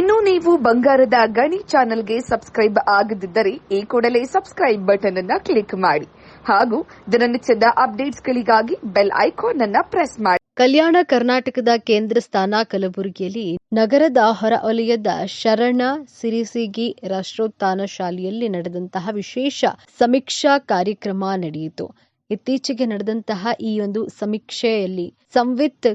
ಇನ್ನು ನೀವು ಬಂಗಾರದ ಗಣಿ ಚಾನೆಲ್ಗೆ ಸಬ್ಸ್ಕ್ರೈಬ್ ಆಗದಿದ್ದರೆ ಈ ಕೂಡಲೇ ಸಬ್ಸ್ಕ್ರೈಬ್ ಬಟನ್ ಅನ್ನ ಕ್ಲಿಕ್ ಮಾಡಿ ಹಾಗೂ ದಿನನಿತ್ಯದ ಅಪ್ಡೇಟ್ಸ್ಗಳಿಗಾಗಿ ಬೆಲ್ ಐಕಾನ್ ಅನ್ನ ಪ್ರೆಸ್ ಮಾಡಿ. ಕಲ್ಯಾಣ ಕರ್ನಾಟಕದ ಕೇಂದ್ರ ಸ್ಥಾನ ಕಲಬುರಗಿಯಲ್ಲಿ ನಗರದ ಹೊರ ವಲಯದ ಶರಣ ಸಿರಿಸಿಗಿ ರಾಷ್ಟ್ರೋತ್ಥಾನ ಶಾಲೆಯಲ್ಲಿ ನಡೆದಂತಹ ವಿಶೇಷ ಸಮೀಕ್ಷಾ ಕಾರ್ಯಕ್ರಮ ನಡೆಯಿತು. ಇತ್ತೀಚೆಗೆ ನಡೆದಂತಹ ಈ ಒಂದು ಸಮೀಕ್ಷೆಯಲ್ಲಿ ಸಂವಿತ್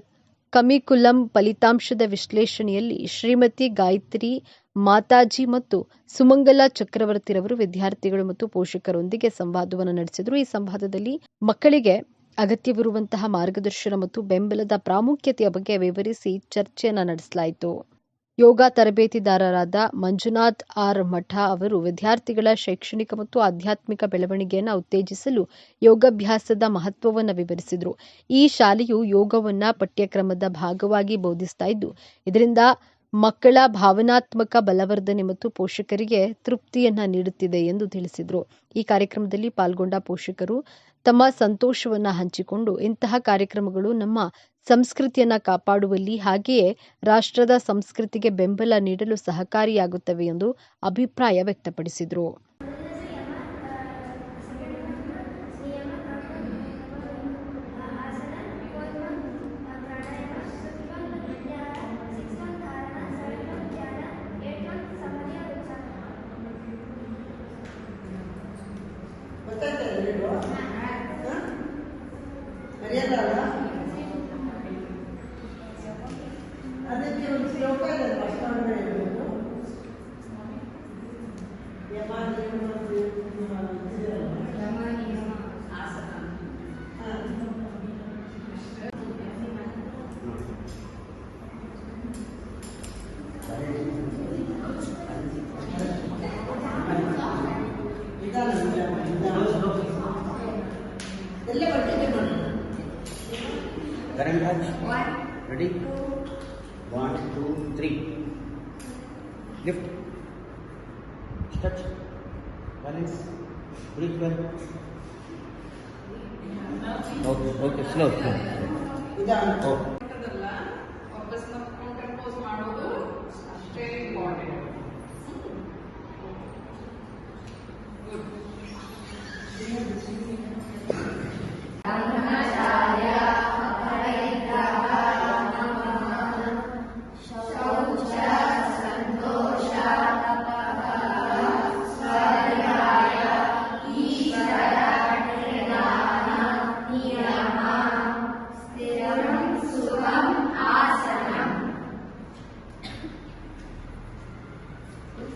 ಕಮಿಕುಲಂ ಫಲಿತಾಂಶದ ವಿಶ್ಲೇಷಣೆಯಲ್ಲಿ ಶ್ರೀಮತಿ ಗಾಯತ್ರಿ ಮಾತಾಜಿ ಮತ್ತು ಸುಮಂಗಲ ಚಕ್ರವರ್ತಿರವರು ವಿದ್ಯಾರ್ಥಿಗಳು ಮತ್ತು ಪೋಷಕರೊಂದಿಗೆ ಸಂವಾದವನ್ನು ನಡೆಸಿದರು. ಈ ಸಂವಾದದಲ್ಲಿ ಮಕ್ಕಳಿಗೆ ಅಗತ್ಯವಿರುವಂತಹ ಮಾರ್ಗದರ್ಶನ ಮತ್ತು ಬೆಂಬಲದ ಪ್ರಾಮುಖ್ಯತೆಯ ಬಗ್ಗೆ ವಿವರಿಸಿ ಚರ್ಚೆಯನ್ನು ನಡೆಸಲಾಯಿತು. ಯೋಗ ತರಬೇತಿದಾರರಾದ ಮಂಜುನಾಥ್ ಆರ್ ಮಠ ಅವರು ವಿದ್ಯಾರ್ಥಿಗಳ ಶೈಕ್ಷಣಿಕ ಮತ್ತು ಆಧ್ಯಾತ್ಮಿಕ ಬೆಳವಣಿಗೆಯನ್ನು ಉತ್ತೇಜಿಸಲು ಯೋಗಾಭ್ಯಾಸದ ಮಹತ್ವವನ್ನು ವಿವರಿಸಿದರು. ಈ ಶಾಲೆಯು ಯೋಗವನ್ನು ಪಠ್ಯಕ್ರಮದ ಭಾಗವಾಗಿ ಬೋಧಿಸ್ತಾ ಇದ್ದು, ಇದರಿಂದ ಮಕ್ಕಳ ಭಾವನಾತ್ಮಕ ಬಲವರ್ಧನೆ ಮತ್ತು ಪೋಷಕರಿಗೆ ತೃಪ್ತಿಯನ್ನ ನೀಡುತ್ತಿದೆ ಎಂದು ತಿಳಿಸಿದರು. ಈ ಕಾರ್ಯಕ್ರಮದಲ್ಲಿ ಪಾಲ್ಗೊಂಡ ಪೋಷಕರು ತಮ್ಮ ಸಂತೋಷವನ್ನ ಹಂಚಿಕೊಂಡು ಇಂತಹ ಕಾರ್ಯಕ್ರಮಗಳು ನಮ್ಮ ಸಂಸ್ಕೃತಿಯನ್ನ ಕಾಪಾಡುವಲ್ಲಿ ಹಾಗೆಯೇ ರಾಷ್ಟ್ರದ ಸಂಸ್ಕೃತಿಗೆ ಬೆಂಬಲ ನೀಡಲು ಸಹಕಾರಿಯಾಗುತ್ತವೆ ಎಂದು ಅಭಿಪ್ರಾಯ ವ್ಯಕ್ತಪಡಿಸಿದರು. ಅದಕ್ಕೆ ಒಂದು ಶ್ಲೋಕ ಇದೆ Karan Raj. Ready? One, two, three. Lift. Stretch. Balance. Breathe well. Okay, okay, slow, slow. ನಿಧಾನ Oh. ಅದಲ್ಲ ವಾಪಸ್ ನಾವು ಕಂಪೋಸ್ ಮಾಡೋದು ಅಷ್ಟೇ ಇಂಪಾರ್ಟೆಂಟ್ ಗುಡ್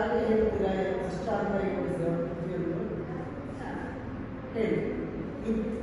ಯಾರು ಹೇಳ್ತೀರಾ ಫಸ್ಟ್ ಆದ್ಮೇಲೆ ಹೇಳಿ